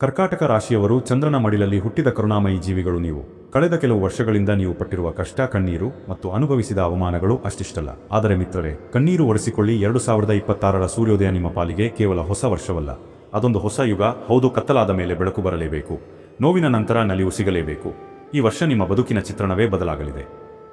ಕರ್ಕಾಟಕ ರಾಶಿಯವರು ಚಂದ್ರನ ಮಡಿಲಲ್ಲಿ ಹುಟ್ಟಿದ ಕರುಣಾಮಯಿ ಜೀವಿಗಳು ನೀವು. ಕಳೆದ ಕೆಲವು ವರ್ಷಗಳಿಂದ ನೀವು ಪಟ್ಟಿರುವ ಕಷ್ಟ, ಕಣ್ಣೀರು ಮತ್ತು ಅನುಭವಿಸಿದ ಅವಮಾನಗಳು ಅಷ್ಟಿಷ್ಟಲ್ಲ. ಆದರೆ ಮಿತ್ರರೇ, ಕಣ್ಣೀರು ಒರೆಸಿಕೊಳ್ಳಿ ಎರಡು ಸಾವಿರದ ಇಪ್ಪತ್ತಾರರ ಸೂರ್ಯೋದಯ ನಿಮ್ಮ ಪಾಲಿಗೆ ಕೇವಲ ಹೊಸ ವರ್ಷವಲ್ಲ. ಅದೊಂದು ಹೊಸ ಯುಗ, ಹೌದು, ಕತ್ತಲಾದ ಮೇಲೆ ಬೆಳಕು ಬರಲೇಬೇಕು. ನೋವಿನ ನಂತರ ನಲಿವು ಸಿಗಲೇಬೇಕು. ಈ ವರ್ಷ ನಿಮ್ಮ ಬದುಕಿನ ಚಿತ್ರಣವೇ ಬದಲಾಗಲಿದೆ.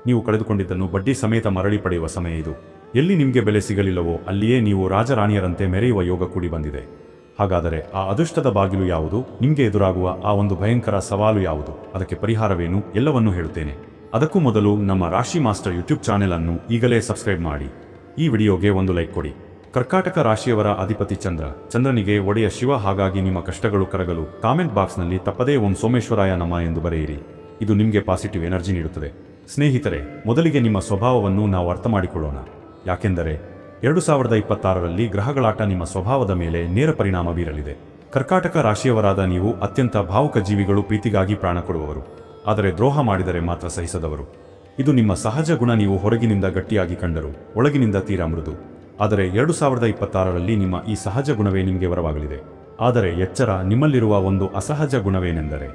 ನೀವು ಕಳೆದುಕೊಂಡಿದ್ದನ್ನು ಬಡ್ಡಿ ಸಮೇತ ಮರಳಿ ಪಡೆಯುವ ಸಮಯ ಇದು. ಎಲ್ಲಿ ನಿಮಗೆ ಬೆಲೆ ಸಿಗಲಿಲ್ಲವೋ ಅಲ್ಲಿಯೇ ನೀವು ರಾಜರಾಣಿಯರಂತೆ ಮೆರೆಯುವ ಯೋಗ ಕೂಡಿ ಬಂದಿದೆ. ಹಾಗಾದರೆ ಆ ಅದೃಷ್ಟದ ಬಾಗಿಲು ಯಾವುದು? ನಿಮಗೆ ಎದುರಾಗುವ ಆ ಒಂದು ಭಯಂಕರ ಸವಾಲು ಯಾವುದು? ಅದಕ್ಕೆ ಪರಿಹಾರವೇನು? ಎಲ್ಲವನ್ನೂ ಹೇಳುತ್ತೇನೆ. ಅದಕ್ಕೂ ಮೊದಲು ನಮ್ಮ ರಾಶಿ ಮಾಸ್ಟರ್ ಯೂಟ್ಯೂಬ್ ಚಾನೆಲ್ ಅನ್ನು ಈಗಲೇ ಸಬ್ಸ್ಕ್ರೈಬ್ ಮಾಡಿ. ಈ ವಿಡಿಯೋಗೆ ಒಂದು ಲೈಕ್ ಕೊಡಿ. ಕರ್ಕಾಟಕ ರಾಶಿಯವರ ಅಧಿಪತಿ ಚಂದ್ರ. ಚಂದ್ರನಿಗೆ ಒಡೆಯ ಶಿವ ಹಾಗಾಗಿ ನಿಮ್ಮ ಕಷ್ಟಗಳು ಕರಗಲು ಕಾಮೆಂಟ್ ಬಾಕ್ಸ್ನಲ್ಲಿ ತಪ್ಪದೇ ಓಂ ಸೋಮೇಶ್ವರಾಯ ನಮ ಎಂದು ಬರೆಯಿರಿ. ಇದು ನಿಮಗೆ ಪಾಸಿಟಿವ್ ಎನರ್ಜಿ ನೀಡುತ್ತದೆ. ಸ್ನೇಹಿತರೆ, ಮೊದಲಿಗೆ ನಿಮ್ಮ ಸ್ವಭಾವವನ್ನು ನಾವು ಅರ್ಥ ಮಾಡಿಕೊಳ್ಳೋಣ. ಯಾಕೆಂದರೆ ಎರಡು ಸಾವಿರದ ಇಪ್ಪತ್ತಾರರಲ್ಲಿ ಗ್ರಹಗಳಾಟ ನಿಮ್ಮ ಸ್ವಭಾವದ ಮೇಲೆ ನೇರ ಪರಿಣಾಮ ಬೀರಲಿದೆ. ಕರ್ಕಾಟಕ ರಾಶಿಯವರಾದ ನೀವು ಅತ್ಯಂತ ಭಾವುಕ ಜೀವಿಗಳು ಪ್ರೀತಿಗಾಗಿ ಪ್ರಾಣ ಕೊಡುವವರು. ಆದರೆ ದ್ರೋಹ ಮಾಡಿದರೆ ಮಾತ್ರ ಸಹಿಸದವರು. ಇದು ನಿಮ್ಮ ಸಹಜ ಗುಣ ನೀವು ಹೊರಗಿನಿಂದ ಗಟ್ಟಿಯಾಗಿ ಕಂಡರು. ಒಳಗಿನಿಂದ ತೀರಾ ಮೃದು. ಆದರೆ ಎರಡು ಸಾವಿರದ ಇಪ್ಪತ್ತಾರರಲ್ಲಿ ನಿಮ್ಮ ಈ ಸಹಜ ಗುಣವೇ ನಿಮಗೆ ವರವಾಗಲಿದೆ. ಆದರೆ ಎಚ್ಚರ ನಿಮ್ಮಲ್ಲಿರುವ ಒಂದು ಅಸಹಜ ಗುಣವೇನೆಂದರೆ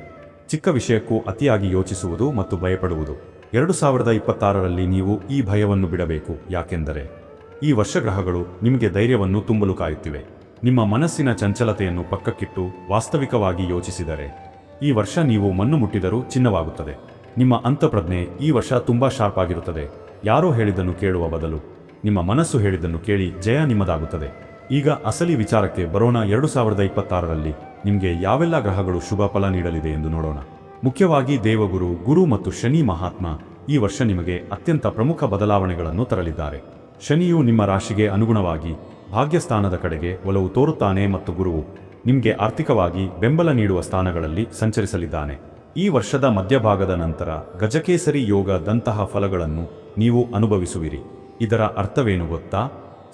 ಚಿಕ್ಕ ವಿಷಯಕ್ಕೂ ಅತಿಯಾಗಿ ಯೋಚಿಸುವುದು ಮತ್ತು ಭಯಪಡುವುದು. ಎರಡು ಸಾವಿರದ ಇಪ್ಪತ್ತಾರರಲ್ಲಿ ನೀವು ಈ ಭಯವನ್ನು ಬಿಡಬೇಕು. ಯಾಕೆಂದರೆ ಈ ವರ್ಷಗ್ರಹಗಳು ನಿಮಗೆ ಧೈರ್ಯವನ್ನು ತುಂಬಲು ಕಾಯುತ್ತಿವೆ. ನಿಮ್ಮ ಮನಸ್ಸಿನ ಚಂಚಲತೆಯನ್ನು ಪಕ್ಕಕ್ಕಿಟ್ಟು ವಾಸ್ತವಿಕವಾಗಿ ಯೋಚಿಸಿದರೆ ಈ ವರ್ಷ ನೀವು ಮಣ್ಣು ಮುಟ್ಟಿದರೂ ಚಿನ್ನವಾಗುತ್ತದೆ. ನಿಮ್ಮ ಅಂತಪ್ರಜ್ಞೆ ಈ ವರ್ಷ ತುಂಬಾ ಶಾರ್ಪ್ ಆಗಿರುತ್ತದೆ. ಯಾರೋ ಹೇಳಿದ್ದನ್ನು ಕೇಳುವ ಬದಲು ನಿಮ್ಮ ಮನಸ್ಸು ಹೇಳಿದ್ದನ್ನು ಕೇಳಿ ಜಯ ನಿಮ್ಮದಾಗುತ್ತದೆ. ಈಗ ಅಸಲಿ ವಿಚಾರಕ್ಕೆ ಬರೋಣ. ಎರಡು ಸಾವಿರದ ಇಪ್ಪತ್ತಾರರಲ್ಲಿ ನಿಮಗೆ ಯಾವೆಲ್ಲ ಗ್ರಹಗಳು ಶುಭ ಫಲ ನೀಡಲಿದೆ ಎಂದು ನೋಡೋಣ. ಮುಖ್ಯವಾಗಿ ದೇವಗುರು, ಗುರು ಮತ್ತು ಶನಿ ಮಹಾತ್ಮ ಈ ವರ್ಷ ನಿಮಗೆ ಅತ್ಯಂತ ಪ್ರಮುಖ ಬದಲಾವಣೆಗಳನ್ನು ತರಲಿದ್ದಾರೆ. ಶನಿಯು ನಿಮ್ಮ ರಾಶಿಗೆ ಅನುಗುಣವಾಗಿ ಭಾಗ್ಯಸ್ಥಾನದ ಕಡೆಗೆ ಒಲವು ತೋರುತ್ತಾನೆ ಮತ್ತು ಗುರುವು ನಿಮಗೆ ಆರ್ಥಿಕವಾಗಿ ಬೆಂಬಲ ನೀಡುವ ಸ್ಥಾನಗಳಲ್ಲಿ ಸಂಚರಿಸಲಿದ್ದಾನೆ. ಈ ವರ್ಷದ ಮಧ್ಯಭಾಗದ ನಂತರ ಗಜಕೇಸರಿ ಯೋಗದಂತಹ ಫಲಗಳನ್ನು ನೀವು ಅನುಭವಿಸುವಿರಿ. ಇದರ ಅರ್ಥವೇನು ಗೊತ್ತಾ?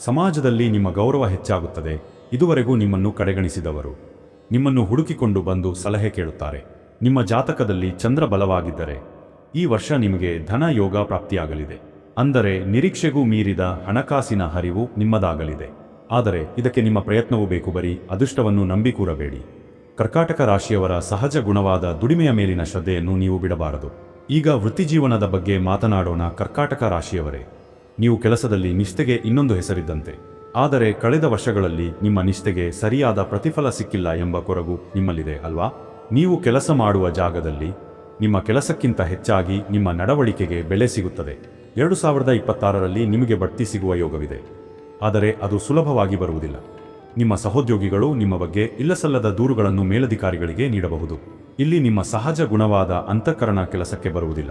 ಸಮಾಜದಲ್ಲಿ ನಿಮ್ಮ ಗೌರವ ಹೆಚ್ಚಾಗುತ್ತದೆ. ಇದುವರೆಗೂ ನಿಮ್ಮನ್ನು ಕಡೆಗಣಿಸಿದವರು. ನಿಮ್ಮನ್ನು ಹುಡುಕಿಕೊಂಡು ಬಂದು ಸಲಹೆ ಕೇಳುತ್ತಾರೆ. ನಿಮ್ಮ ಜಾತಕದಲ್ಲಿ ಚಂದ್ರ ಬಲವಾಗಿದ್ದರೆ ಈ ವರ್ಷ ನಿಮಗೆ ಧನ ಯೋಗ ಪ್ರಾಪ್ತಿಯಾಗಲಿದೆ. ಅಂದರೆ ನಿರೀಕ್ಷೆಗೂ ಮೀರಿದ ಹಣಕಾಸಿನ ಹರಿವು ನಿಮ್ಮದಾಗಲಿದೆ. ಆದರೆ ಇದಕ್ಕೆ ನಿಮ್ಮ ಪ್ರಯತ್ನವೂ ಬೇಕು ಬರೀ ಅದೃಷ್ಟವನ್ನು ನಂಬಿಕೂರಬೇಡಿ ಕರ್ಕಾಟಕ ರಾಶಿಯವರ ಸಹಜ ಗುಣವಾದ ದುಡಿಮೆಯ ಮೇಲಿನ ಶ್ರದ್ಧೆಯನ್ನು ನೀವು ಬಿಡಬಾರದು. ಈಗ ವೃತ್ತಿಜೀವನದ ಬಗ್ಗೆ ಮಾತನಾಡೋಣ ಕರ್ಕಾಟಕ ರಾಶಿಯವರೇ. ನೀವು ಕೆಲಸದಲ್ಲಿ ನಿಷ್ಠೆಗೆ ಇನ್ನೊಂದು ಹೆಸರಿದ್ದಂತೆ. ಆದರೆ ಕಳೆದ ವರ್ಷಗಳಲ್ಲಿ ನಿಮ್ಮ ನಿಷ್ಠೆಗೆ ಸರಿಯಾದ ಪ್ರತಿಫಲ ಸಿಕ್ಕಿಲ್ಲ ಎಂಬ ಕೊರಗು ನಿಮ್ಮಲ್ಲಿದೆ ಅಲ್ವಾ? ನೀವು ಕೆಲಸ ಮಾಡುವ ಜಾಗದಲ್ಲಿ ನಿಮ್ಮ ಕೆಲಸಕ್ಕಿಂತ ಹೆಚ್ಚಾಗಿ ನಿಮ್ಮ ನಡವಳಿಕೆಗೆ ಬೆಲೆ ಸಿಗುತ್ತದೆ. ಎರಡು ಸಾವಿರದ ಇಪ್ಪತ್ತಾರರಲ್ಲಿ ನಿಮಗೆ ಬಡ್ತಿ ಸಿಗುವ ಯೋಗವಿದೆ. ಆದರೆ ಅದು ಸುಲಭವಾಗಿ ಬರುವುದಿಲ್ಲ. ನಿಮ್ಮ ಸಹೋದ್ಯೋಗಿಗಳು ನಿಮ್ಮ ಬಗ್ಗೆ ಇಲ್ಲಸಲ್ಲದ ದೂರುಗಳನ್ನು ಮೇಲಧಿಕಾರಿಗಳಿಗೆ ನೀಡಬಹುದು. ಇಲ್ಲಿ ನಿಮ್ಮ ಸಹಜ ಗುಣವಾದ ಅಂತಃಕರಣ ಕೆಲಸಕ್ಕೆ ಬರುವುದಿಲ್ಲ.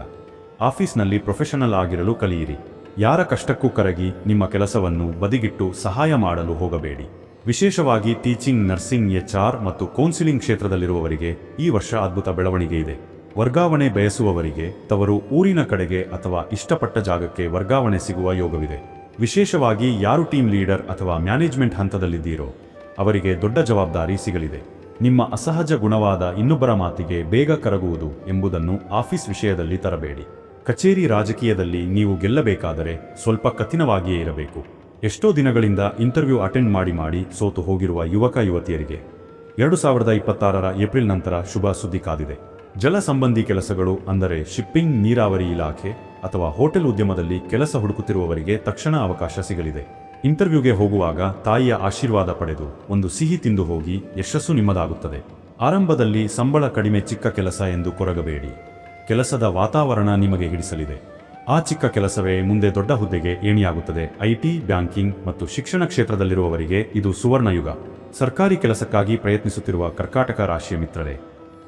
ಆಫೀಸ್ನಲ್ಲಿ ಪ್ರೊಫೆಷನಲ್ ಆಗಿರಲು ಕಲಿಯಿರಿ. ಯಾರ ಕಷ್ಟಕ್ಕೂ ಕರಗಿ ನಿಮ್ಮ ಕೆಲಸವನ್ನು ಬದಿಗಿಟ್ಟು ಸಹಾಯ ಮಾಡಲು ಹೋಗಬೇಡಿ. ವಿಶೇಷವಾಗಿ ಟೀಚಿಂಗ್, ನರ್ಸಿಂಗ್ ಎಚ್ ಆರ್ ಮತ್ತು ಕೌನ್ಸಿಲಿಂಗ್ ಕ್ಷೇತ್ರದಲ್ಲಿರುವವರಿಗೆ ಈ ವರ್ಷ ಅದ್ಭುತ ಬೆಳವಣಿಗೆ ಇದೆ. ವರ್ಗಾವಣೆ ಬಯಸುವವರಿಗೆ ತವರು ಊರಿನ ಕಡೆಗೆ ಅಥವಾ ಇಷ್ಟಪಟ್ಟ ಜಾಗಕ್ಕೆ ವರ್ಗಾವಣೆ ಸಿಗುವ ಯೋಗವಿದೆ. ವಿಶೇಷವಾಗಿ ಯಾರು ಟೀಮ್ ಲೀಡರ್ ಅಥವಾ ಮ್ಯಾನೇಜ್ಮೆಂಟ್ ಹಂತದಲ್ಲಿದ್ದೀರೋ ಅವರಿಗೆ ದೊಡ್ಡ ಜವಾಬ್ದಾರಿ ಸಿಗಲಿದೆ. ನಿಮ್ಮ ಅಸಹಜ ಗುಣವಾದ ಇನ್ನೊಬ್ಬರ ಮಾತಿಗೆ ಬೇಗ ಕರಗುವುದು ಎಂಬುದನ್ನು ಆಫೀಸ್ ವಿಷಯದಲ್ಲಿ ತರಬೇಡಿ. ಕಚೇರಿ ರಾಜಕೀಯದಲ್ಲಿ ನೀವು ಗೆಲ್ಲಬೇಕಾದರೆ ಸ್ವಲ್ಪ ಕಠಿಣವಾಗಿಯೇ ಇರಬೇಕು. ಎಷ್ಟೋ ದಿನಗಳಿಂದ ಇಂಟರ್ವ್ಯೂ ಅಟೆಂಡ್ ಮಾಡಿ ಮಾಡಿ ಸೋತು ಹೋಗಿರುವ ಯುವಕ ಯುವತಿಯರಿಗೆ ಎರಡು ಸಾವಿರದ ಇಪ್ಪತ್ತಾರರ ಏಪ್ರಿಲ್ ನಂತರ ಶುಭ ಸುದ್ದಿ ಕಾದಿದೆ. ಜಲ ಸಂಬಂಧಿ ಕೆಲಸಗಳು ಅಂದರೆ ಶಿಪ್ಪಿಂಗ್, ನೀರಾವರಿ ಇಲಾಖೆ ಅಥವಾ ಹೋಟೆಲ್ ಉದ್ಯಮದಲ್ಲಿ ಕೆಲಸ ಹುಡುಕುತ್ತಿರುವವರಿಗೆ ತಕ್ಷಣ ಅವಕಾಶ ಸಿಗಲಿದೆ. ಇಂಟರ್ವ್ಯೂಗೆ ಹೋಗುವಾಗ ತಾಯಿಯ ಆಶೀರ್ವಾದ ಪಡೆದು ಒಂದು ಸಿಹಿ ತಿಂದು ಹೋಗಿ ಯಶಸ್ಸು ನಿಮ್ಮದಾಗುತ್ತದೆ. ಆರಂಭದಲ್ಲಿ ಸಂಬಳ ಕಡಿಮೆ ಚಿಕ್ಕ ಕೆಲಸ ಎಂದು ಕೊರಗಬೇಡಿ. ಕೆಲಸದ ವಾತಾವರಣ ನಿಮಗೆ ಹಿಡಿಸಲಿದೆ. ಆ ಚಿಕ್ಕ ಕೆಲಸವೇ ಮುಂದೆ ದೊಡ್ಡ ಹುದ್ದೆಗೆ ಏಣಿಯಾಗುತ್ತದೆ. ಐಟಿ, ಬ್ಯಾಂಕಿಂಗ್ ಮತ್ತು ಶಿಕ್ಷಣ ಕ್ಷೇತ್ರದಲ್ಲಿರುವವರಿಗೆ ಇದು ಸುವರ್ಣಯುಗ. ಸರ್ಕಾರಿ ಕೆಲಸಕ್ಕಾಗಿ ಪ್ರಯತ್ನಿಸುತ್ತಿರುವ ಕರ್ಕಾಟಕ ರಾಶಿಯ ಮಿತ್ರರೇ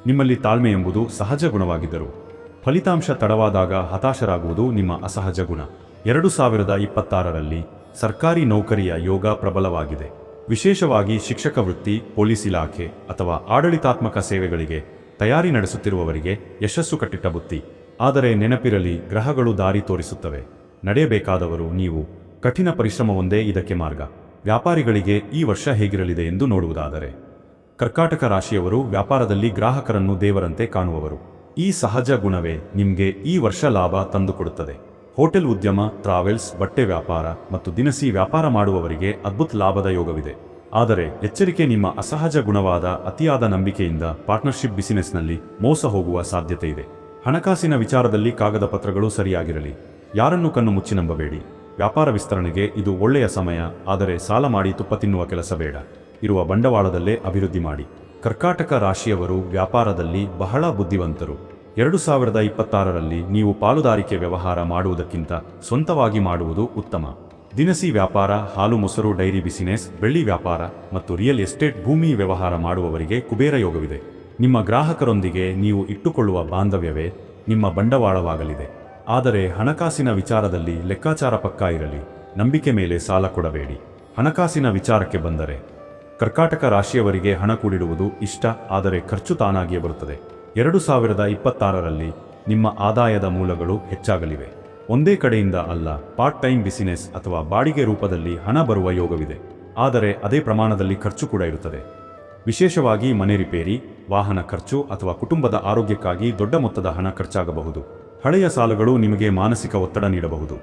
ನಿಮ್ಮಲ್ಲಿ ತಾಳ್ಮೆ ಎಂಬುದು ಸಹಜ ಗುಣವಾಗಿದ್ದರು ಫಲಿತಾಂಶ ತಡವಾದಾಗ ಹತಾಶರಾಗುವುದು ನಿಮ್ಮ ಅಸಹಜ ಗುಣ. ಎರಡು ಸಾವಿರದ ಇಪ್ಪತ್ತಾರರಲ್ಲಿ ಸರ್ಕಾರಿ ನೌಕರಿಯ ಯೋಗ ಪ್ರಬಲವಾಗಿದೆ. ವಿಶೇಷವಾಗಿ ಶಿಕ್ಷಕ ವೃತ್ತಿ, ಪೊಲೀಸ್ ಇಲಾಖೆ ಅಥವಾ ಆಡಳಿತಾತ್ಮಕ ಸೇವೆಗಳಿಗೆ ತಯಾರಿ ನಡೆಸುತ್ತಿರುವವರಿಗೆ ಯಶಸ್ಸು ಕಟ್ಟಿಟ್ಟ ಬುತ್ತಿ. ಆದರೆ ನೆನಪಿರಲಿ, ಗ್ರಹಗಳು ದಾರಿ ತೋರಿಸುತ್ತವೆ. ನಡೆಯಬೇಕಾದವರು ನೀವು ಕಠಿಣ ಪರಿಶ್ರಮವೊಂದೇ ಇದಕ್ಕೆ ಮಾರ್ಗ. ವ್ಯಾಪಾರಿಗಳಿಗೆ ಈ ವರ್ಷ ಹೇಗಿರಲಿದೆ ಎಂದು ನೋಡುವುದಾದರೆ. ಕರ್ಕಾಟಕ ರಾಶಿಯವರು ವ್ಯಾಪಾರದಲ್ಲಿ ಗ್ರಾಹಕರನ್ನು ದೇವರಂತೆ ಕಾಣುವವರು. ಈ ಸಹಜ ಗುಣವೇ ನಿಮಗೆ ಈ ವರ್ಷ ಲಾಭ ತಂದುಕೊಡುತ್ತದೆ. ಹೋಟೆಲ್ ಉದ್ಯಮ, ಟ್ರಾವೆಲ್ಸ್, ಬಟ್ಟೆ ವ್ಯಾಪಾರ ಮತ್ತು ದಿನಸಿ ವ್ಯಾಪಾರ ಮಾಡುವವರಿಗೆ ಅದ್ಭುತ ಲಾಭದ ಯೋಗವಿದೆ. ಆದರೆ ಎಚ್ಚರಿಕೆ ನಿಮ್ಮ ಅಸಹಜ ಗುಣವಾದ ಅತಿಯಾದ ನಂಬಿಕೆಯಿಂದ ಪಾರ್ಟ್ನರ್ಶಿಪ್ ಬಿಸಿನೆಸ್ನಲ್ಲಿ ಮೋಸ ಹೋಗುವ ಸಾಧ್ಯತೆ ಇದೆ. ಹಣಕಾಸಿನ ವಿಚಾರದಲ್ಲಿ ಕಾಗದ ಪತ್ರಗಳು ಸರಿಯಾಗಿರಲಿ. ಯಾರನ್ನು ಕಣ್ಣು ಮುಚ್ಚಿ ನಂಬಬೇಡಿ. ವ್ಯಾಪಾರ ವಿಸ್ತರಣೆಗೆ ಇದು ಒಳ್ಳೆಯ ಸಮಯ, ಆದರೆ ಸಾಲ ಮಾಡಿ ತುಪ್ಪ ತಿನ್ನುವ ಕೆಲಸ ಬೇಡ. ಇರುವ ಬಂಡವಾಳದಲ್ಲೇ ಅಭಿವೃದ್ಧಿ ಮಾಡಿ. ಕರ್ಕಾಟಕ ರಾಶಿಯವರು ವ್ಯಾಪಾರದಲ್ಲಿ ಬಹಳ ಬುದ್ಧಿವಂತರು. ಎರಡು ಸಾವಿರದ ಇಪ್ಪತ್ತಾರರಲ್ಲಿ ನೀವು ಪಾಲುದಾರಿಕೆ ವ್ಯವಹಾರ ಮಾಡುವುದಕ್ಕಿಂತ ಸ್ವಂತವಾಗಿ ಮಾಡುವುದು ಉತ್ತಮ. ದಿನಸಿ ವ್ಯಾಪಾರ, ಹಾಲು ಮೊಸರು, ಡೈರಿ ಬಿಸಿನೆಸ್, ಬೆಳ್ಳಿ ವ್ಯಾಪಾರ ಮತ್ತು ರಿಯಲ್ ಎಸ್ಟೇಟ್ ಭೂಮಿ ವ್ಯವಹಾರ ಮಾಡುವವರಿಗೆ ಕುಬೇರ ಯೋಗವಿದೆ. ನಿಮ್ಮ ಗ್ರಾಹಕರೊಂದಿಗೆ ನೀವು ಇಟ್ಟುಕೊಳ್ಳುವ ಬಾಂಧವ್ಯವೇ ನಿಮ್ಮ ಬಂಡವಾಳವಾಗಲಿದೆ. ಆದರೆ ಹಣಕಾಸಿನ ವಿಚಾರದಲ್ಲಿ ಲೆಕ್ಕಾಚಾರ ಪಕ್ಕಾ ಇರಲಿ. ನಂಬಿಕೆ ಮೇಲೆ ಸಾಲ ಕೊಡಬೇಡಿ. ಹಣಕಾಸಿನ ವಿಚಾರಕ್ಕೆ ಬಂದರೆ ಕರ್ಕಾಟಕ ರಾಶಿಯವರಿಗೆ ಹಣ ಕೂಡಿಡುವುದು ಇಷ್ಟ, ಆದರೆ ಖರ್ಚು ತಾನಾಗಿಯೇ ಬರುತ್ತದೆ. ಎರಡು ಸಾವಿರದ ಇಪ್ಪತ್ತಾರರಲ್ಲಿ ನಿಮ್ಮ ಆದಾಯದ ಮೂಲಗಳು ಹೆಚ್ಚಾಗಲಿವೆ. ಒಂದೇ ಕಡೆಯಿಂದ ಅಲ್ಲ ಪಾರ್ಟ್ ಟೈಮ್ ಬಿಸಿನೆಸ್ ಅಥವಾ ಬಾಡಿಗೆ ರೂಪದಲ್ಲಿ ಹಣ ಬರುವ ಯೋಗವಿದೆ. ಆದರೆ ಅದೇ ಪ್ರಮಾಣದಲ್ಲಿ ಖರ್ಚು ಕೂಡ ಇರುತ್ತದೆ. ವಿಶೇಷವಾಗಿ ಮನೆ ರಿಪೇರಿ, ವಾಹನ ಖರ್ಚು ಅಥವಾ ಕುಟುಂಬದ ಆರೋಗ್ಯಕ್ಕಾಗಿ ದೊಡ್ಡ ಮೊತ್ತದ ಹಣ ಖರ್ಚಾಗಬಹುದು. ಹಳೆಯ ಸಾಲಗಳು ನಿಮಗೆ ಮಾನಸಿಕ ಒತ್ತಡ ನೀಡಬಹುದು.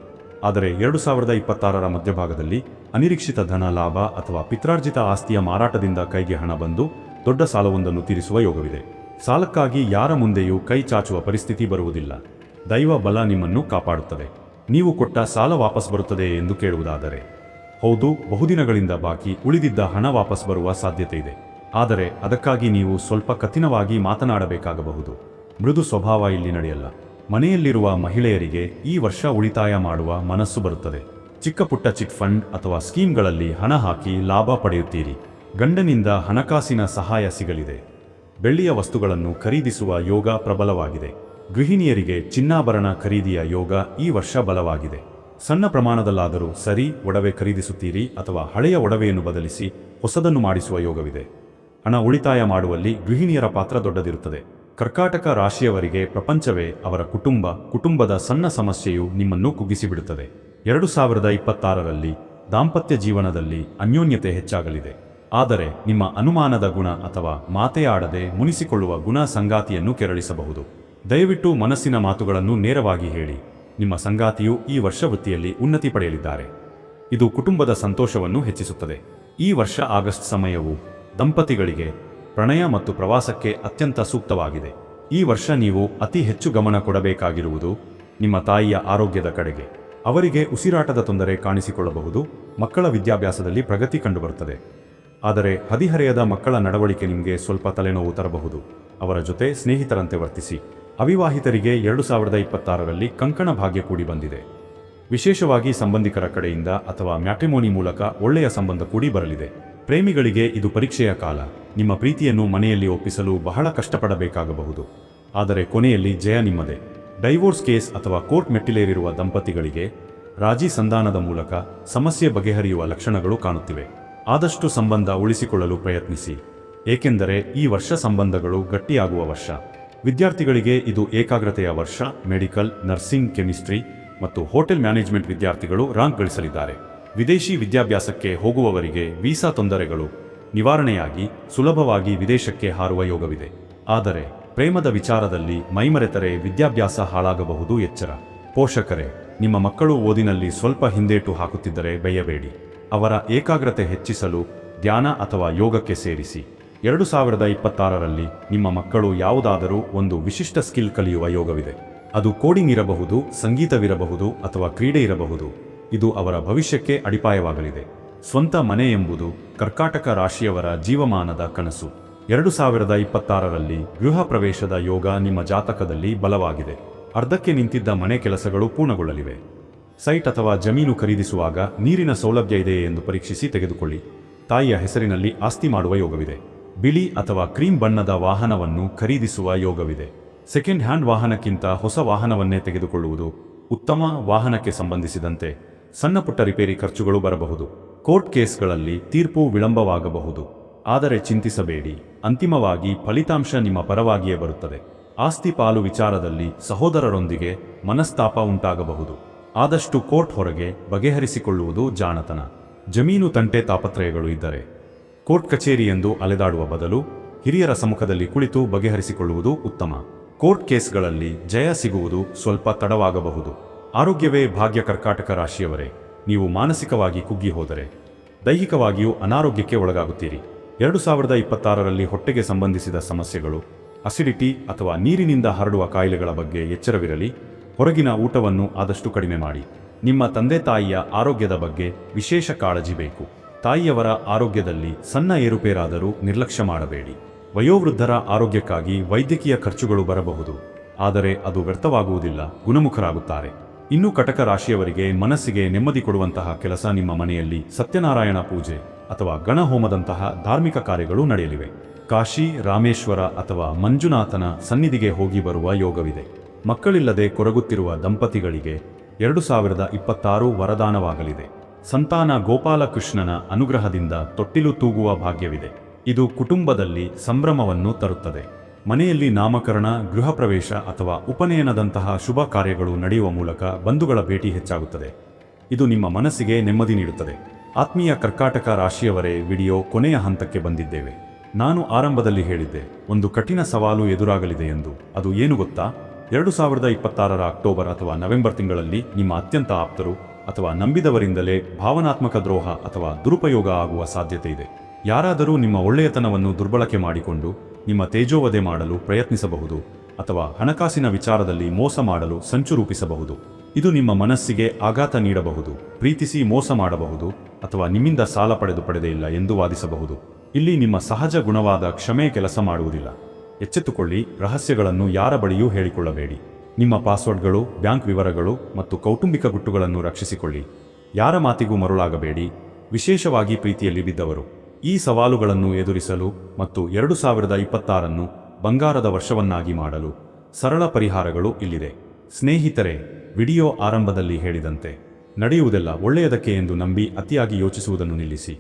ಆದರೆ ಎರಡು ಸಾವಿರದ ಇಪ್ಪತ್ತಾರರ ಮಧ್ಯಭಾಗದಲ್ಲಿ ಅನಿರೀಕ್ಷಿತ ಧನ ಲಾಭ ಅಥವಾ ಪಿತ್ರಾರ್ಜಿತ ಆಸ್ತಿಯ ಮಾರಾಟದಿಂದ ಕೈಗೆ ಹಣ ಬಂದು ದೊಡ್ಡ ಸಾಲವೊಂದನ್ನು ತೀರಿಸುವ ಯೋಗವಿದೆ. ಸಾಲಕ್ಕಾಗಿ ಯಾರ ಮುಂದೆಯೂ ಕೈ ಚಾಚುವ ಪರಿಸ್ಥಿತಿ ಬರುವುದಿಲ್ಲ. ದೈವ ಬಲ ನಿಮ್ಮನ್ನು ಕಾಪಾಡುತ್ತದೆ. ನೀವು ಕೊಟ್ಟ ಸಾಲ ವಾಪಸ್ ಬರುತ್ತದೆ ಎಂದು ಕೇಳುವುದಾದರೆ. ಹೌದು, ಬಹುದಿನಗಳಿಂದ ಬಾಕಿ ಉಳಿದಿದ್ದ ಹಣ ವಾಪಸ್ ಬರುವ ಸಾಧ್ಯತೆ ಇದೆ. ಆದರೆ ಅದಕ್ಕಾಗಿ ನೀವು ಸ್ವಲ್ಪ ಕಠಿಣವಾಗಿ ಮಾತನಾಡಬೇಕಾಗಬಹುದು. ಮೃದು ಸ್ವಭಾವ ಇಲ್ಲಿ ನಡೆಯಲ್ಲ. ಮನೆಯಲ್ಲಿರುವ ಮಹಿಳೆಯರಿಗೆ ಈ ವರ್ಷ ಉಳಿತಾಯ ಮಾಡುವ ಮನಸ್ಸು ಬರುತ್ತದೆ. ಚಿಕ್ಕ ಪುಟ್ಟ ಚಿಟ್ ಫಂಡ್ ಅಥವಾ ಸ್ಕೀಮ್ಗಳಲ್ಲಿ ಹಣ ಹಾಕಿ ಲಾಭ ಪಡೆಯುತ್ತೀರಿ. ಗಂಡನಿಂದ ಹಣಕಾಸಿನ ಸಹಾಯ ಸಿಗಲಿದೆ. ಬೆಳ್ಳಿಯ ವಸ್ತುಗಳನ್ನು ಖರೀದಿಸುವ ಯೋಗ ಪ್ರಬಲವಾಗಿದೆ. ಗೃಹಿಣಿಯರಿಗೆ ಚಿನ್ನಾಭರಣ ಖರೀದಿಯ ಯೋಗ ಈ ವರ್ಷ ಬಲವಾಗಿದೆ. ಸಣ್ಣ ಪ್ರಮಾಣದಲ್ಲಾದರೂ ಸರಿ ಒಡವೆ ಖರೀದಿಸುತ್ತೀರಿ ಅಥವಾ ಹಳೆಯ ಒಡವೆಯನ್ನು ಬದಲಿಸಿ ಹೊಸದನ್ನು ಮಾಡಿಸುವ ಯೋಗವಿದೆ. ಹಣ ಉಳಿತಾಯ ಮಾಡುವಲ್ಲಿ ಗೃಹಿಣಿಯರ ಪಾತ್ರ ದೊಡ್ಡದಿರುತ್ತದೆ. ಕರ್ಕಾಟಕ ರಾಶಿಯವರಿಗೆ ಪ್ರಪಂಚವೇ ಅವರ ಕುಟುಂಬ, ಕುಟುಂಬದ ಸಣ್ಣ ಸಮಸ್ಯೆಯು ನಿಮ್ಮನ್ನು ಕುಗ್ಗಿಸಿಬಿಡುತ್ತದೆ. ಎರಡು ಸಾವಿರದ ಇಪ್ಪತ್ತಾರರಲ್ಲಿ ದಾಂಪತ್ಯ ಜೀವನದಲ್ಲಿ ಅನ್ಯೋನ್ಯತೆ ಹೆಚ್ಚಾಗಲಿದೆ. ಆದರೆ ನಿಮ್ಮ ಅನುಮಾನದ ಗುಣ ಅಥವಾ ಮಾತೆಯಾಡದೆ ಮುನಿಸಿಕೊಳ್ಳುವ ಗುಣ ಸಂಗಾತಿಯನ್ನು ಕೆರಳಿಸಬಹುದು. ದಯವಿಟ್ಟು ಮನಸ್ಸಿನ ಮಾತುಗಳನ್ನು ನೇರವಾಗಿ ಹೇಳಿ. ನಿಮ್ಮ ಸಂಗಾತಿಯು ಈ ವರ್ಷ ವೃತ್ತಿಯಲ್ಲಿ ಉನ್ನತಿ ಪಡೆಯಲಿದ್ದಾರೆ. ಇದು ಕುಟುಂಬದ ಸಂತೋಷವನ್ನು ಹೆಚ್ಚಿಸುತ್ತದೆ. ಈ ವರ್ಷ ಆಗಸ್ಟ್ ಸಮಯವು ದಂಪತಿಗಳಿಗೆ ಪ್ರಣಯ ಮತ್ತು ಪ್ರವಾಸಕ್ಕೆ ಅತ್ಯಂತ ಸೂಕ್ತವಾಗಿದೆ. ಈ ವರ್ಷ ನೀವು ಅತಿ ಹೆಚ್ಚು ಗಮನ ಕೊಡಬೇಕಾಗಿರುವುದು ನಿಮ್ಮ ತಾಯಿಯ ಆರೋಗ್ಯದ ಕಡೆಗೆ. ಅವರಿಗೆ ಉಸಿರಾಟದ ತೊಂದರೆ ಕಾಣಿಸಿಕೊಳ್ಳಬಹುದು, ಮಕ್ಕಳ ವಿದ್ಯಾಭ್ಯಾಸದಲ್ಲಿ ಪ್ರಗತಿ ಕಂಡುಬರುತ್ತದೆ. ಆದರೆ ಹದಿಹರೆಯದ ಮಕ್ಕಳ ನಡವಳಿಕೆ ನಿಮಗೆ ಸ್ವಲ್ಪ ತಲೆನೋವು ತರಬಹುದು. ಅವರ ಜೊತೆ ಸ್ನೇಹಿತರಂತೆ ವರ್ತಿಸಿ. ಅವಿವಾಹಿತರಿಗೆ ಎರಡು ಸಾವಿರದ ಇಪ್ಪತ್ತಾರರಲ್ಲಿ ಕಂಕಣ ಭಾಗ್ಯ ಕೂಡಿ ಬಂದಿದೆ. ವಿಶೇಷವಾಗಿ ಸಂಬಂಧಿಕರ ಕಡೆಯಿಂದ ಅಥವಾ ಮ್ಯಾಟ್ರಿಮೋನಿ ಮೂಲಕ ಒಳ್ಳೆಯ ಸಂಬಂಧ ಕೂಡಿ ಬರಲಿದೆ. ಪ್ರೇಮಿಗಳಿಗೆ ಇದು ಪರೀಕ್ಷೆಯ ಕಾಲ. ನಿಮ್ಮ ಪ್ರೀತಿಯನ್ನು ಮನೆಯಲ್ಲಿ ಒಪ್ಪಿಸಲು ಬಹಳ ಕಷ್ಟಪಡಬೇಕಾಗಬಹುದು. ಆದರೆ ಕೊನೆಯಲ್ಲಿ ಜಯ ನಿಮ್ಮದೇ. ಡೈವೋರ್ಸ್ ಕೇಸ್ ಅಥವಾ ಕೋರ್ಟ್ ಮೆಟ್ಟಿಲೇರಿರುವ ದಂಪತಿಗಳಿಗೆ ರಾಜಿ ಸಂಧಾನದ ಮೂಲಕ ಸಮಸ್ಯೆ ಬಗೆಹರಿಯುವ ಲಕ್ಷಣಗಳು ಕಾಣುತ್ತಿವೆ. ಆದಷ್ಟು ಸಂಬಂಧ ಉಳಿಸಿಕೊಳ್ಳಲು ಪ್ರಯತ್ನಿಸಿ. ಏಕೆಂದರೆ ಈ ವರ್ಷ ಸಂಬಂಧಗಳು ಗಟ್ಟಿಯಾಗುವ ವರ್ಷ. ವಿದ್ಯಾರ್ಥಿಗಳಿಗೆ ಇದು ಏಕಾಗ್ರತೆಯ ವರ್ಷ. ಮೆಡಿಕಲ್, ನರ್ಸಿಂಗ್, ಕೆಮಿಸ್ಟ್ರಿ ಮತ್ತು ಹೋಟೆಲ್ ಮ್ಯಾನೇಜ್ಮೆಂಟ್ ವಿದ್ಯಾರ್ಥಿಗಳು ರ್ಯಾಂಕ್ ಗಳಿಸಲಿದ್ದಾರೆ. ವಿದೇಶಿ ವಿದ್ಯಾಭ್ಯಾಸಕ್ಕೆ ಹೋಗುವವರಿಗೆ ವೀಸಾ ತೊಂದರೆಗಳು ನಿವಾರಣೆಯಾಗಿ, ಸುಲಭವಾಗಿ ವಿದೇಶಕ್ಕೆ ಹಾರುವ ಯೋಗವಿದೆ. ಆದರೆ ಪ್ರೇಮದ ವಿಚಾರದಲ್ಲಿ ಮೈಮರೆತರೆ ವಿದ್ಯಾಭ್ಯಾಸ ಹಾಳಾಗಬಹುದು ಎಚ್ಚರ. ಪೋಷಕರೇ, ನಿಮ್ಮ ಮಕ್ಕಳು ಓದಿನಲ್ಲಿ ಸ್ವಲ್ಪ ಹಿಂದೇಟು ಹಾಕುತ್ತಿದ್ದರೆ ಬೈಯಬೇಡಿ. ಅವರ ಏಕಾಗ್ರತೆ ಹೆಚ್ಚಿಸಲು ಧ್ಯಾನ ಅಥವಾ ಯೋಗಕ್ಕೆ ಸೇರಿಸಿ. ಎರಡು ಸಾವಿರದ ಇಪ್ಪತ್ತಾರರಲ್ಲಿ ನಿಮ್ಮ ಮಕ್ಕಳು ಯಾವುದಾದರೂ ಒಂದು ವಿಶಿಷ್ಟ ಸ್ಕಿಲ್ ಕಲಿಯುವ ಯೋಗವಿದೆ. ಅದು ಕೋಡಿಂಗ್ ಇರಬಹುದು, ಸಂಗೀತವಿರಬಹುದು ಅಥವಾ ಕ್ರೀಡೆ ಇರಬಹುದು. ಇದು ಅವರ ಭವಿಷ್ಯಕ್ಕೆ ಅಡಿಪಾಯವಾಗಲಿದೆ. ಸ್ವಂತ ಮನೆ ಎಂಬುದು ಕರ್ಕಾಟಕ ರಾಶಿಯವರ ಜೀವಮಾನದ ಕನಸು. ಎರಡು ಸಾವಿರದ ಇಪ್ಪತ್ತಾರರಲ್ಲಿ ಗೃಹ ಪ್ರವೇಶದ ಯೋಗ ನಿಮ್ಮ ಜಾತಕದಲ್ಲಿ ಬಲವಾಗಿದೆ. ಅರ್ಧಕ್ಕೆ ನಿಂತಿದ್ದ ಮನೆ ಕೆಲಸಗಳು ಪೂರ್ಣಗೊಳ್ಳಲಿವೆ. ಸೈಟ್ ಅಥವಾ ಜಮೀನು ಖರೀದಿಸುವಾಗ ನೀರಿನ ಸೌಲಭ್ಯ ಇದೆಯೇ ಎಂದು ಪರೀಕ್ಷಿಸಿ ತೆಗೆದುಕೊಳ್ಳಿ. ತಾಯಿಯ ಹೆಸರಿನಲ್ಲಿ ಆಸ್ತಿ ಮಾಡುವ ಯೋಗವಿದೆ. ಬಿಳಿ ಅಥವಾ ಕ್ರೀಮ್ ಬಣ್ಣದ ವಾಹನವನ್ನು ಖರೀದಿಸುವ ಯೋಗವಿದೆ. ಸೆಕೆಂಡ್ ಹ್ಯಾಂಡ್ ವಾಹನಕ್ಕಿಂತ ಹೊಸ ವಾಹನವನ್ನೇ ತೆಗೆದುಕೊಳ್ಳುವುದು ಉತ್ತಮ ವಾಹನಕ್ಕೆ ಸಂಬಂಧಿಸಿದಂತೆ ಸಣ್ಣಪುಟ್ಟ ರಿಪೇರಿ ಖರ್ಚುಗಳು ಬರಬಹುದು. ಕೋರ್ಟ್ ಕೇಸ್ಗಳಲ್ಲಿ ತೀರ್ಪು ವಿಳಂಬವಾಗಬಹುದು. ಆದರೆ ಚಿಂತಿಸಬೇಡಿ. ಅಂತಿಮವಾಗಿ ಫಲಿತಾಂಶ ನಿಮ್ಮ ಪರವಾಗಿಯೇ ಬರುತ್ತದೆ. ಆಸ್ತಿ ಪಾಲು ವಿಚಾರದಲ್ಲಿ ಸಹೋದರರೊಂದಿಗೆ ಮನಸ್ತಾಪ ಉಂಟಾಗಬಹುದು. ಆದಷ್ಟು ಕೋರ್ಟ್ ಹೊರಗೆ ಬಗೆಹರಿಸಿಕೊಳ್ಳುವುದು ಜಾಣತನ. ಜಮೀನು ತಂಟೆ ತಾಪತ್ರಯಗಳು ಇದ್ದರೆ ಕೋರ್ಟ್ ಕಚೇರಿ ಎಂದು ಅಲೆದಾಡುವ ಬದಲು ಹಿರಿಯರ ಸಮ್ಮುಖದಲ್ಲಿ ಕುಳಿತು ಬಗೆಹರಿಸಿಕೊಳ್ಳುವುದು ಉತ್ತಮ. ಕೋರ್ಟ್ ಕೇಸ್ಗಳಲ್ಲಿ ಜಯ ಸಿಗುವುದು ಸ್ವಲ್ಪ ತಡವಾಗಬಹುದು. ಆರೋಗ್ಯವೇ ಭಾಗ್ಯ ಕರ್ಕಾಟಕ ರಾಶಿಯವರೇ, ನೀವು ಮಾನಸಿಕವಾಗಿ ಕುಗ್ಗಿ ಹೋದರೆ ದೈಹಿಕವಾಗಿಯೂ ಅನಾರೋಗ್ಯಕ್ಕೆ ಒಳಗಾಗುತ್ತೀರಿ. ಎರಡು ಸಾವಿರದ ಇಪ್ಪತ್ತಾರರಲ್ಲಿ ಹೊಟ್ಟೆಗೆ ಸಂಬಂಧಿಸಿದ ಸಮಸ್ಯೆಗಳು, ಅಸಿಡಿಟಿ ಅಥವಾ ನೀರಿನಿಂದ ಹರಡುವ ಕಾಯಿಲೆಗಳ ಬಗ್ಗೆ ಎಚ್ಚರವಿರಲಿ, ಹೊರಗಿನ ಊಟವನ್ನು ಆದಷ್ಟು ಕಡಿಮೆ ಮಾಡಿ. ನಿಮ್ಮ ತಂದೆ ತಾಯಿಯ ಆರೋಗ್ಯದ ಬಗ್ಗೆ ವಿಶೇಷ ಕಾಳಜಿ ಬೇಕು. ತಾಯಿಯವರ ಆರೋಗ್ಯದಲ್ಲಿ ಸಣ್ಣ ಏರುಪೇರಾದರೂ ನಿರ್ಲಕ್ಷ್ಯ ಮಾಡಬೇಡಿ. ವಯೋವೃದ್ಧರ ಆರೋಗ್ಯಕ್ಕಾಗಿ ವೈದ್ಯಕೀಯ ಖರ್ಚುಗಳು ಬರಬಹುದು, ಆದರೆ ಅದು ವ್ಯರ್ಥವಾಗುವುದಿಲ್ಲ, ಗುಣಮುಖರಾಗುತ್ತಾರೆ. ಇನ್ನು ಕಟಕ ರಾಶಿಯವರಿಗೆ ಮನಸ್ಸಿಗೆ ನೆಮ್ಮದಿ ಕೊಡುವಂತಹ ಕೆಲಸ ನಿಮ್ಮ ಮನೆಯಲ್ಲಿ ಸತ್ಯನಾರಾಯಣ ಪೂಜೆ. ಅಥವಾ ಗಣಹೋಮದಂತಹ ಧಾರ್ಮಿಕ ಕಾರ್ಯಗಳು ನಡೆಯಲಿವೆ. ಕಾಶಿ, ರಾಮೇಶ್ವರ ಅಥವಾ ಮಂಜುನಾಥನ ಸನ್ನಿಧಿಗೆ ಹೋಗಿ ಬರುವ ಯೋಗವಿದೆ. ಮಕ್ಕಳಿಲ್ಲದೆ ಕೊರಗುತ್ತಿರುವ ದಂಪತಿಗಳಿಗೆ ಎರಡು ಸಾವಿರದ ಇಪ್ಪತ್ತಾರು ವರದಾನವಾಗಲಿದೆ. ಸಂತಾನ ಗೋಪಾಲಕೃಷ್ಣನ ಅನುಗ್ರಹದಿಂದ ತೊಟ್ಟಿಲು ತೂಗುವ ಭಾಗ್ಯವಿದೆ. ಇದು ಕುಟುಂಬದಲ್ಲಿ ಸಂಭ್ರಮವನ್ನು ತರುತ್ತದೆ. ಮನೆಯಲ್ಲಿ ನಾಮಕರಣ, ಗೃಹ ಪ್ರವೇಶ ಅಥವಾ ಉಪನಯನದಂತಹ ಶುಭ ಕಾರ್ಯಗಳು ನಡೆಯುವ ಮೂಲಕ ಬಂಧುಗಳ ಭೇಟಿ ಹೆಚ್ಚಾಗುತ್ತದೆ. ಇದು ನಿಮ್ಮ ಮನಸ್ಸಿಗೆ ನೆಮ್ಮದಿ ನೀಡುತ್ತದೆ. ಆತ್ಮೀಯ ಕರ್ಕಾಟಕ ರಾಶಿಯವರೇ, ವಿಡಿಯೋ ಕೊನೆಯ ಹಂತಕ್ಕೆ ಬಂದಿದ್ದೇವೆ. ನಾನು ಆರಂಭದಲ್ಲಿ ಹೇಳಿದ್ದೆ, ಒಂದು ಕಠಿಣ ಸವಾಲು ಎದುರಾಗಲಿದೆ ಎಂದು. ಅದು ಏನು ಗೊತ್ತಾ? ಎರಡು ಸಾವಿರದ ಇಪ್ಪತ್ತಾರರ ಅಕ್ಟೋಬರ್ ಅಥವಾ ನವೆಂಬರ್ ತಿಂಗಳಲ್ಲಿ ನಿಮ್ಮ ಅತ್ಯಂತ ಆಪ್ತರು ಅಥವಾ ನಂಬಿದವರಿಂದಲೇ ಭಾವನಾತ್ಮಕ ದ್ರೋಹ ಅಥವಾ ದುರುಪಯೋಗ ಆಗುವ ಸಾಧ್ಯತೆ ಇದೆ. ಯಾರಾದರೂ ನಿಮ್ಮ ಒಳ್ಳೆಯತನವನ್ನು ದುರ್ಬಳಕೆ ಮಾಡಿಕೊಂಡು, ನಿಮ್ಮ ತೇಜೋವಧೆ ಮಾಡಲು ಪ್ರಯತ್ನಿಸಬಹುದು ಅಥವಾ ಹಣಕಾಸಿನ ವಿಚಾರದಲ್ಲಿ ಮೋಸ ಮಾಡಲು ಸಂಚು ರೂಪಿಸಬಹುದು. ಇದು ನಿಮ್ಮ ಮನಸ್ಸಿಗೆ ಆಘಾತ ನೀಡಬಹುದು, ಪ್ರೀತಿಸಿ ಮೋಸ ಮಾಡಬಹುದು, ಅಥವಾ ನಿಮ್ಮಿಂದ ಸಾಲ ಪಡೆದು ಪಡೆದೇ ಇಲ್ಲ ಎಂದು ವಾದಿಸಬಹುದು. ಇಲ್ಲಿ ನಿಮ್ಮ ಸಹಜ ಗುಣವಾದ ಕ್ಷಮೆ ಕೆಲಸ ಮಾಡುವುದಿಲ್ಲ. ಎಚ್ಚೆತ್ತುಕೊಳ್ಳಿ, ರಹಸ್ಯಗಳನ್ನು ಯಾರ ಬಳಿಯೂ ಹೇಳಿಕೊಳ್ಳಬೇಡಿ. ನಿಮ್ಮ ಪಾಸ್ವರ್ಡ್ಗಳು, ಬ್ಯಾಂಕ್ ವಿವರಗಳು ಮತ್ತು ಕೌಟುಂಬಿಕ ಗುಟ್ಟುಗಳನ್ನು ರಕ್ಷಿಸಿಕೊಳ್ಳಿ. ಯಾರ ಮಾತಿಗೂ ಮರುಳಾಗಬೇಡಿ. ವಿಶೇಷವಾಗಿ ಪ್ರೀತಿಯಲ್ಲಿ ಬಿದ್ದವರು. ಈ ಸವಾಲುಗಳನ್ನು ಎದುರಿಸಲು ಮತ್ತು ಎರಡು ಸಾವಿರದ ಇಪ್ಪತ್ತಾರನ್ನು ಬಂಗಾರದ ವರ್ಷವನ್ನಾಗಿ ಮಾಡಲು ಸರಳ ಪರಿಹಾರಗಳು ಇಲ್ಲಿದೆ. ಸ್ನೇಹಿತರೆ, ವಿಡಿಯೋ ಆರಂಭದಲ್ಲಿ ಹೇಳಿದಂತೆ, ನಡೆಯುವುದೆಲ್ಲ ಒಳ್ಳೆಯದಕ್ಕೆ ಎಂದು ನಂಬಿ ಅತಿಯಾಗಿ ಯೋಚಿಸುವುದನ್ನು ನಿಲ್ಲಿಸಿ.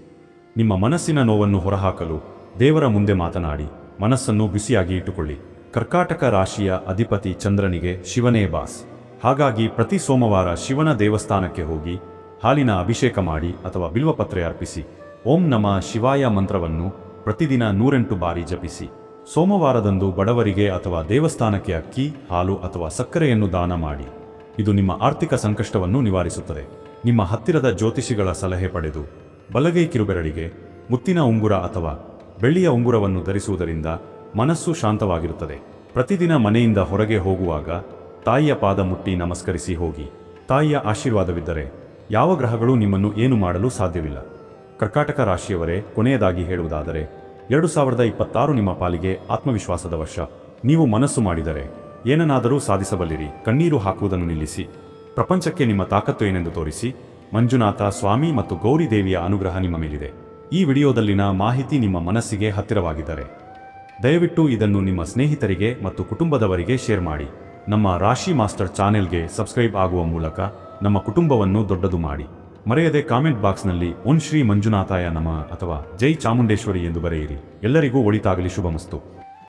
ನಿಮ್ಮ ಮನಸ್ಸಿನ ನೋವನ್ನು ಹೊರಹಾಕಲು ದೇವರ ಮುಂದೆ ಮಾತನಾಡಿ, ಮನಸ್ಸನ್ನು ಬಿಸಿಯಾಗಿ ಇಟ್ಟುಕೊಳ್ಳಿ. ಕರ್ಕಾಟಕ ರಾಶಿಯ ಅಧಿಪತಿ ಚಂದ್ರನಿಗೆ ಶಿವನೇ ಬಾಸ್. ಹಾಗಾಗಿ ಪ್ರತಿ ಸೋಮವಾರ ಶಿವನ ದೇವಸ್ಥಾನಕ್ಕೆ ಹೋಗಿ, ಹಾಲಿನ ಅಭಿಷೇಕ ಮಾಡಿ ಅಥವಾ ಬಿಲ್ವಪತ್ರೆ ಅರ್ಪಿಸಿ, ಓಂ ನಮ ಶಿವಾಯ ಮಂತ್ರವನ್ನು ಪ್ರತಿದಿನ ನೂರೆಂಟು ಬಾರಿ ಜಪಿಸಿ. ಸೋಮವಾರದಂದು ಬಡವರಿಗೆ ಅಥವಾ ದೇವಸ್ಥಾನಕ್ಕೆ ಅಕ್ಕಿ, ಹಾಲು ಅಥವಾ ಸಕ್ಕರೆಯನ್ನು ದಾನ ಮಾಡಿ. ಇದು ನಿಮ್ಮ ಆರ್ಥಿಕ ಸಂಕಷ್ಟವನ್ನು ನಿವಾರಿಸುತ್ತದೆ. ನಿಮ್ಮ ಹತ್ತಿರದ ಜ್ಯೋತಿಷಿಗಳ ಸಲಹೆ ಪಡೆದು ಬಲಗೈ ಕಿರುಬೆರಳಿಗೆ ಮುತ್ತಿನ ಉಂಗುರ ಅಥವಾ ಬೆಳ್ಳಿಯ ಉಂಗುರವನ್ನು ಧರಿಸುವುದರಿಂದ ಮನಸ್ಸು ಶಾಂತವಾಗಿರುತ್ತದೆ. ಪ್ರತಿದಿನ ಮನೆಯಿಂದ ಹೊರಗೆ ಹೋಗುವಾಗ ತಾಯಿಯ ಪಾದ ಮುಟ್ಟಿ ನಮಸ್ಕರಿಸಿ ಹೋಗಿ. ತಾಯಿಯ ಆಶೀರ್ವಾದವಿದ್ದರೆ ಯಾವ ಗ್ರಹಗಳು ನಿಮ್ಮನ್ನು ಏನು ಮಾಡಲು ಸಾಧ್ಯವಿಲ್ಲ. ಕರ್ಕಾಟಕ ರಾಶಿಯವರೇ, ಕೊನೆಯದಾಗಿ ಹೇಳುವುದಾದರೆ ಎರಡು ಸಾವಿರದ ಇಪ್ಪತ್ತಾರು ನಿಮ್ಮ ಪಾಲಿಗೆ ಆತ್ಮವಿಶ್ವಾಸದ ವರ್ಷ. ನೀವು ಮನಸ್ಸು ಮಾಡಿದರೆ ಏನನ್ನಾದರೂ ಸಾಧಿಸಬಲ್ಲಿರಿ. ಕಣ್ಣೀರು ಹಾಕುವುದನ್ನು ನಿಲ್ಲಿಸಿ. ಪ್ರಪಂಚಕ್ಕೆ ನಿಮ್ಮ ತಾಕತ್ತು ಏನೆಂದು ತೋರಿಸಿ. ಮಂಜುನಾಥ, ಸ್ವಾಮಿ ಮತ್ತು ಗೌರಿ ದೇವಿಯ ಅನುಗ್ರಹ ನಿಮ್ಮ ಮೇಲಿದೆ. ಈ ವಿಡಿಯೋದಲ್ಲಿನ ಮಾಹಿತಿ ನಿಮ್ಮ ಮನಸ್ಸಿಗೆ ಹತ್ತಿರವಾಗಿದ್ದರೆ, ದಯವಿಟ್ಟು ಇದನ್ನು ನಿಮ್ಮ ಸ್ನೇಹಿತರಿಗೆ ಮತ್ತು ಕುಟುಂಬದವರಿಗೆ ಶೇರ್ ಮಾಡಿ. ನಮ್ಮ ರಾಶಿ ಮಾಸ್ಟರ್ ಚಾನೆಲ್ಗೆ ಸಬ್ಸ್ಕ್ರೈಬ್ ಆಗುವ ಮೂಲಕ ನಮ್ಮ ಕುಟುಂಬವನ್ನು ದೊಡ್ಡದು ಮಾಡಿ. ಮರೆಯದೆ ಕಾಮೆಂಟ್ ಬಾಕ್ಸ್ನಲ್ಲಿ ಓಂ ಶ್ರೀ ಮಂಜುನಾಥಾಯ ನಮ ಅಥವಾ ಜೈ ಚಾಮುಂಡೇಶ್ವರಿ ಎಂದು ಬರೆಯಿರಿ. ಎಲ್ಲರಿಗೂ ಒಳಿತಾಗಲಿ ಶುಭಮಸ್ತು.